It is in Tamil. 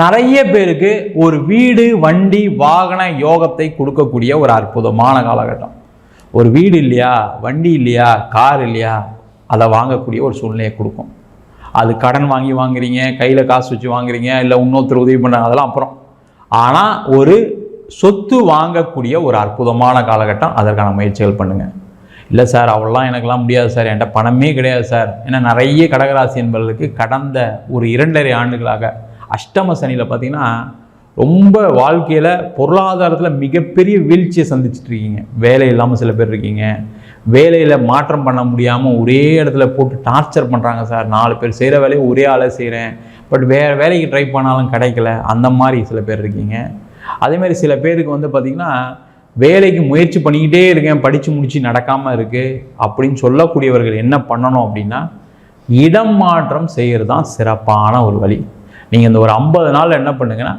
நிறைய பேருக்கு ஒரு வீடு வண்டி வாகன யோகத்தை கொடுக்கக்கூடிய ஒரு அற்புதமான காலகட்டம். ஒரு வீடு இல்லையா வண்டி இல்லையா கார் இல்லையா அதை வாங்கக்கூடிய ஒரு சூழ்நிலையை கொடுக்கும். அது கடன் வாங்கி வாங்குறீங்க கையில் காசு வச்சு வாங்குறீங்க இல்லை இன்னொருத்தர் உதவி பண்ணுறாங்க அதெல்லாம் அப்புறம். ஆனால் ஒரு சொத்து வாங்கக்கூடிய ஒரு அற்புதமான காலகட்டம் அதற்கான முயற்சிகள் பண்ணுங்கள் இல்லை சார் அவ்வளோலாம் எனக்கெல்லாம் முடியாது சார் என்கிட்ட பணமே கிடையாது சார். ஏன்னா நிறைய கடகராசி என்பவர்களுக்கு கடந்த ஒரு இரண்டரை ஆண்டுகளாக அஷ்டம சனியில் பார்த்தீங்கன்னா ரொம்ப வாழ்க்கையில் பொருளாதாரத்தில் மிகப்பெரிய வீழ்ச்சியை சந்திச்சுட்டு இருக்கீங்க. வேலை இல்லாமல் சில பேர் இருக்கீங்க. வேலையில் மாற்றம் பண்ண முடியாமல் ஒரே இடத்துல போட்டு டார்ச்சர் பண்ணுறாங்க சார். நாலு பேர் செய்கிற வேலையை ஒரே ஆளே செய்கிறேன் பட் வேறு வேலைக்கு ட்ரை பண்ணாலும் கிடைக்கல. அந்த மாதிரி சில பேர் இருக்கீங்க. அதேமாதிரி சில பேருக்கு வந்து பார்த்திங்கன்னா வேலைக்கு முயற்சி பண்ணிக்கிட்டே இருக்கேன் படித்து முடித்து நடக்காமல் இருக்குது அப்படின்னு சொல்லக்கூடியவர்கள் என்ன பண்ணணும் அப்படின்னா இடம் மாற்றம் செய்கிறது தான் சிறப்பான ஒரு வழி. நீங்கள் இந்த ஒரு ஐம்பது நாளில் என்ன பண்ணுங்கன்னா